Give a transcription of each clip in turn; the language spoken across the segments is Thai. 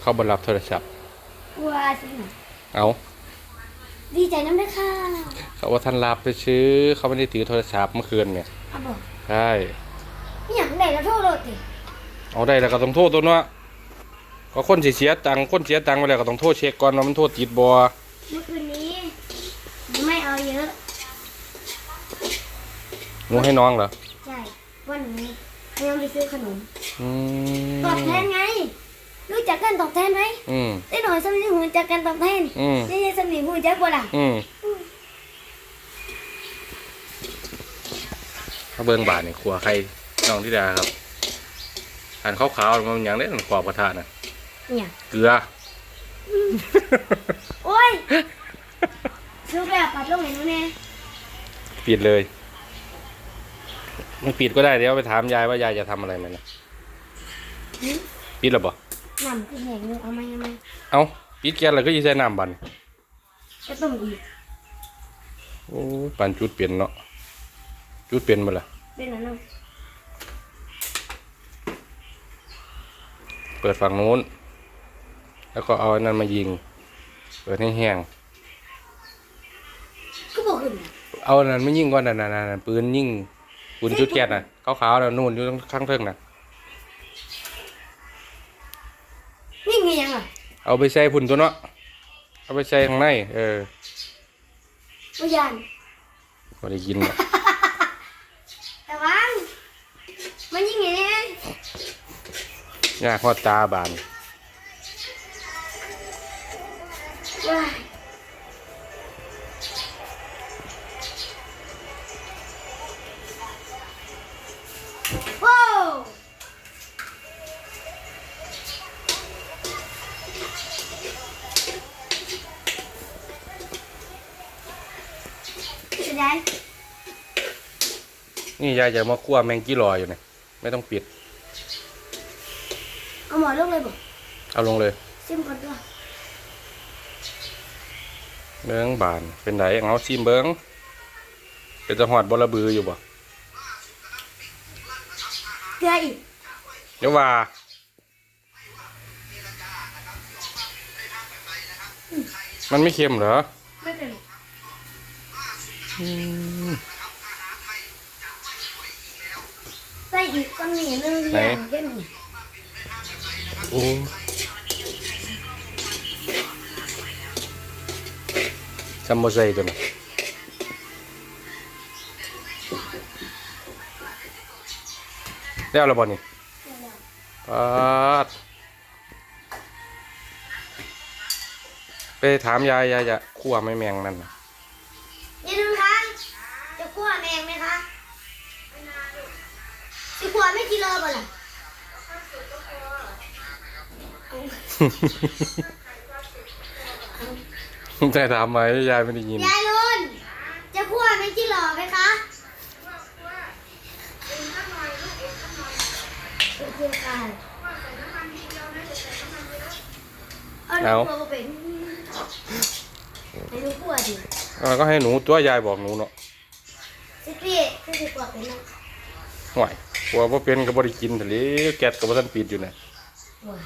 เขาบรับโทรศัพท์ว้าสิหน่อยเอาดีใจน้ำด้วยค่ะเขาว่าท่านรับไปซื้อเขาไม่ได้ถือโทรศัพท์เมื่อคืนเนี่ยเอาบอกใช่นี่อย่างไหนแล้วโทษโลดดิเอาได้แล้วก็ต้องโทษตัวเนาะก็คนสิเสียตังค์คนเสียตังค์ไปแล้วก็ต้องโทษเช็คก่อนว่ามันโทษติดบ่เมื่อคืนนี้ไม่เอาเยอะหนูให้น้องเหรอใช่วันนี้ยังไปซื้อขนมอืมตอบแทนไง รู้จักกันตอบแทนไหมอืมได้หน่อยสำนีหูจักกันตอบแทนอืมนี่ยังสำนีหูจักบ่ล่ะอืมถ้าเบิ่งบาทนี่ขัวใครน้องที่ดาครับอันขาวๆมันอย่างเล่นขวบกระทะน่ะเนี่ยเกลือ โอ้ยซื้อแบบปัดลงเห็นไหมเนี่ยปิดเลยไม่ปิดก็ได้เดี๋ยวไปถามยายว่ายายจะทำอะไรไหมนะปิดหรือเปล่า น้ำคือแห้งอยู่เอามายังไงเอาปิดแก๊สแล้วก็ยีใส่น้ำบันจะต้มอีกโอ้ปันจุดเปลี่ยนเนาะจุดเปลี่ยนมาละเป็นอะไรเปิดฝั่งนู้น แล้วก็เอาอันนั้นมายิง เปิดให้แห้งก็บอกขึ้นน่ะเอาอันนั้นไม่ยิงก่อนนะนะนะนะปืนยิงปืนจุดแก๊สน่ะขาวๆน่ะนู่นอยู่ข้างเทิงน่ะ นี่ไงยังอะเอาไปใส่พุ่นตัวเนาะเอาไปใส่ข้างในเออวิญญาณพอได้กินเนาะแต่ว่ามันยิ่งไงเนี่ยยากฮอดตาบานว้าย ไงนี่ยายจะมาคั่วแมงกี้รออยู่เนี่ยไม่ต้องปิด เอาหมอลงเลยบอกเอาลงเลยซิมก่อนด้วยเบิ้งบาน เป็นไดเอาซิมเบิ้งเป็นจะหอดบลบืออยู่บ่เกลืออีกเดี๋ยวว่ามันไม่เค็มเหรอ ไม่เป็นไร ใส่อีกก้อนหนีนึงเรียงเย็นนี่โอ้ซัมโบไซตัวนี้แล้วละบ่นี่ปาดไปถามยายยายจะคั่วไม่แมงนั่นน่ะ ไม่กิโลบ่ล่ะแต่ถามไหมยายไม่ได้ยิน ยายลุนจะคั่วไม่กิโลไหมคะโอเคค่ะเอาหนูคั่วบ่เป็นให้หนูคั่วดิแล้วก็ให้หนูตัวยายบอกหนูเนาะสิพี่คือสิคั่วเป็นเนาะห่วย กลัวว่าเป็นก็บ่ได้กินทะเลแก๊สก็บ่ทันปิดอยู่นะว้า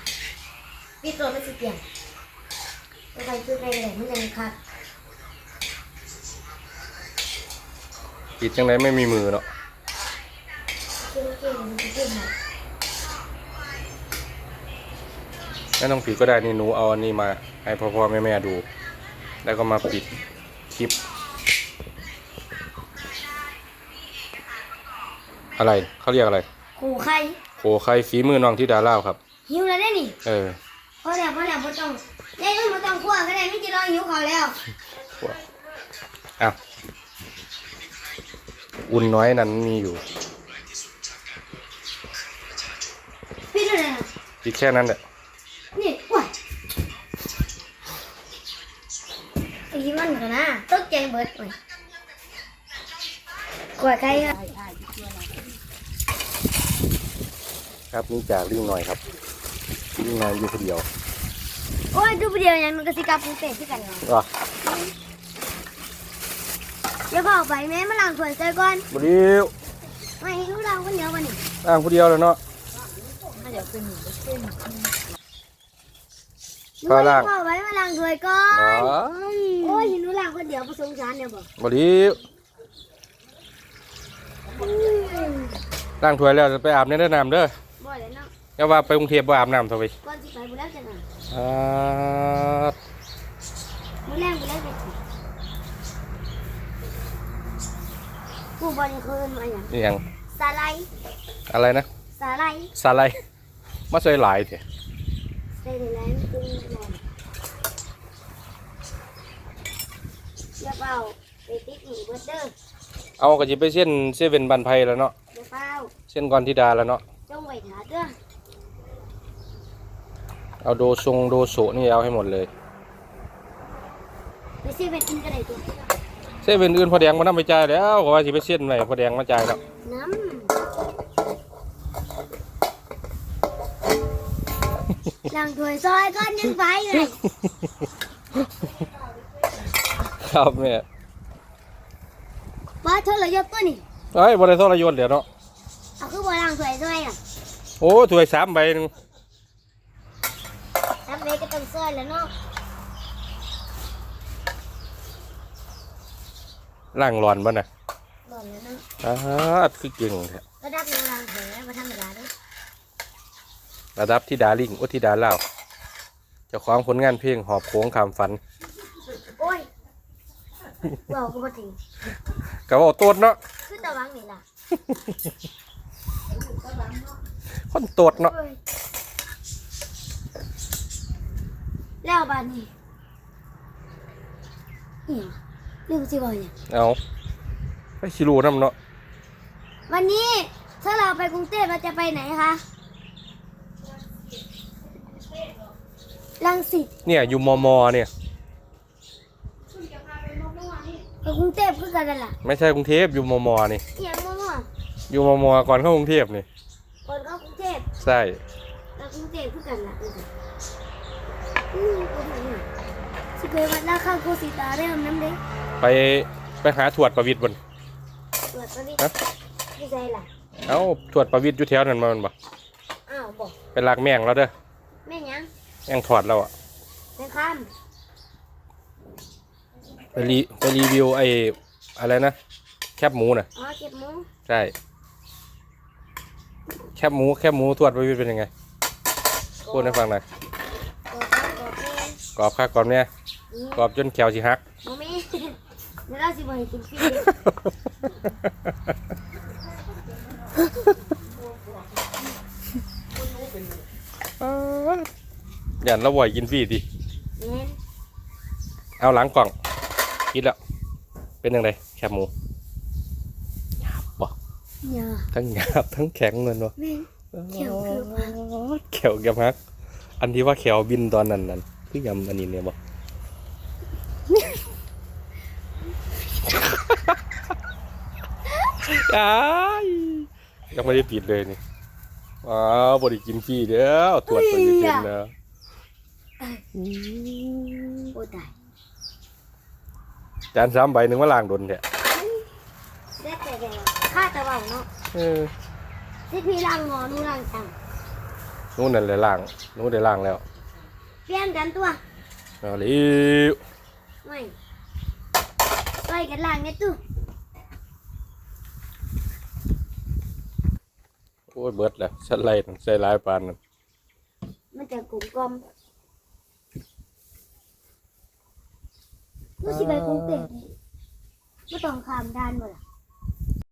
พี่ตัวไม่สิเปลี่ยนไปใส่ชุดในแหล่งมันยังคักปิดจังไดไม่มีมือเนาะเก่งเก่งมันจะเก่งไหมไม่ต้องปิดก็ได้นี่หนูเอาอันนี้มา ให้พ่อพ่อแม่แม่ดู แล้วก็มาปิดคลิป อะไรเขาเรียกอะไรขู่ใครโอ้ใครฝีมือน้องที่ดาเล่าวครับ หิวแล้วได้นี่ เออพอแล้วพอแล้วพอต้องยายลุนพอต้องคั่วก็ได้ไม่จะรอหิวเขาวแล้วอะอุ่นน้อยนั้นมีอยู่พี่ดูเลยนะปิดแค่นั้นแหละนี่ว้ายไอ้ที่มันกันนะตกใจเบิดเลยกลัวใคร ครับครับนี่จากลิงหน่อยครับลิงหน่อยอยู่คนเดียวโอ้ยดูวิดีโอยังมันก็สิกาปูเป็ดที่กันเนาะอะเดี๋ยวบอกไปแม่มาล้างถ้วยใส่ก่อนบเดียวไม่ให้ลูกเราคนเดียววันนี้อ่างคนเดียวแล้วเนาะเดี๋ยวเป็นหนึ่งเป็นข้าวล่างหนูไว้มาล้างถ้วยก่ออ๋นอโอ้ยหนูล้างคนเดียวผู้สงสารเนี่ยบอกบดีล้างถ้วยแล้วจะไปอาบในแม่น้ำเด้อ บ่เลยเนาะอย่าว่าไปกรุงเทพบ่อาบน้ำเถอะไปก่อนสิไปบุแล้วจังอะอ่าบุแรงบุแรงไปสิผู้บริคืนมาอย่างนี่หยังสาไลด์อะไรนะสาไลด์สาไลด์มาใส่หลายเถอะใส่ในแรงตึงแรงอย่าเป่าไปติ๊กหนีเบิร์ดเดอร์เอาก็จะไปเส้นเซเว่นบันไพแล้วเนาะอย่าเป่าเส้นกอนธิดาแล้วเนาะจงไว้ถาเด้อ เอาโดทรงโดโซนี่เอาให้หมดเลยไปซื้อเป็นอินก็ได้ตัวเซเว่นอื่นพอแดงมานํไปจ่ายแล้วก็ว่าสิไปเส้นไหนพอแดงมาจ่ายแล้วน้ำล้างถ้วยซอยก้อนยังไปเลยครับแม่บ้าเธอเลยยกตัวนี่เอ้ยบริษัทรยนต์เดี๋ยวเนาะเอาคือบ่ล้างถ้วยซอยอะโอ้ถ้วยสามใบหนึง ทำเองก็ต้องซอย แล้วเนาะล่างร้อนบ่น่ะบ่นแล้วเนาะอ่าคือเก่งแท้ระดับหนึ่งล้างถ้วยแล้วมาธรรมดาเด้อระดับที่ดาลิงอุทิดาเล่าวเจ้าของผลงานเพลงหอบโค้งคำฝัน โอ้ยเบาก็บ่ถึงก็ว่าโตดเนาะคือตะวังนี่ล่ะคนโตดเนาะ โอ้ย แล้วบานนี้นี่เรื่องสิบ่เนี่ยเอาไปชิรูน้ำเนาะวันนี้ถ้าเราไปกรุงเทพเราจะไปไหนคะลังสิตเนี่ยอยู่มอมอเนี่ยไปกรุงเทพคือกันนั่นล่ะไม่ใช่กรุงเทพอยู่มอมอนี่เอียงมั่วอยู่มอมอก่อนเข้ากรุงเทพนี่ๆคนเข้ากรุงเทพใช่ แล้วกรุงเทพคือกันล่ะ อืมไปไหนน่ะสิไปวัดราข้างโคสิตาเริ่มน้ำเด้ไปไปหาถวดประวิตรบนตรวจประวิตรฮะไม่ใช่ล่ะเอ้าถวดประวิตรอยู่แถวนั้นมาแมันบ่อ้าวบอกไปลากแมงแล้วเด้อแม่นยังแมงถอดแล้วอะแม่ข้ามไปรีไปรีวิวไอ้อะไรนะแคบหมูน่ะอ๋อเก็บหมูใช่แคบหมูแคบหมูถวดประวิตรเป็นยังไงพูดให้ฟังหน่อย กดครับกดแม่ กรอบคักกรอบเนี่ยอืมกรอบจนแขวสิหักโมแม่เดี๋ยวเราสิบ่ให้กินฟรีอย่าละบ่อยกินฟรีดิแม่นเอาหลังกล่องกินแล้ว เป็นยังไงแคบหมูหยาบบ่อย่าทั้งหยาบทั้งแข็งเลยเนาะแม่นแขวคือหักแขวกับฮักอันที่ว่าแขวบินตอนนั้นนั่น คือยำอันนี้เนี่ยบ่อ้ายยังไม่ได้ปิดเลยนี่อ้าวบริกินฟรีเด้อตรวจไปยืนเต็มแล้วโอ้ตายจานสามใบหนึ่งว่าล่างโดนแท้แซ่บแต่แดงข้าตะเบาเนาะเออที่พี่ล้างงอหนูล้างตังนู้นนั่นเลยล่างนู้นได้ล่างแล้ว เปลี่ยนกันตัวเอาเลยไม่ต่อยกันล้างไงตู้โอ้ยเบิดแล้วฉันไล่นั่นใส่หลายปานนั่นมันจะกลมกลมรู้สิไปกรุงเทพนี่ไม่ต้องข้ามด้านบ่ล่ะ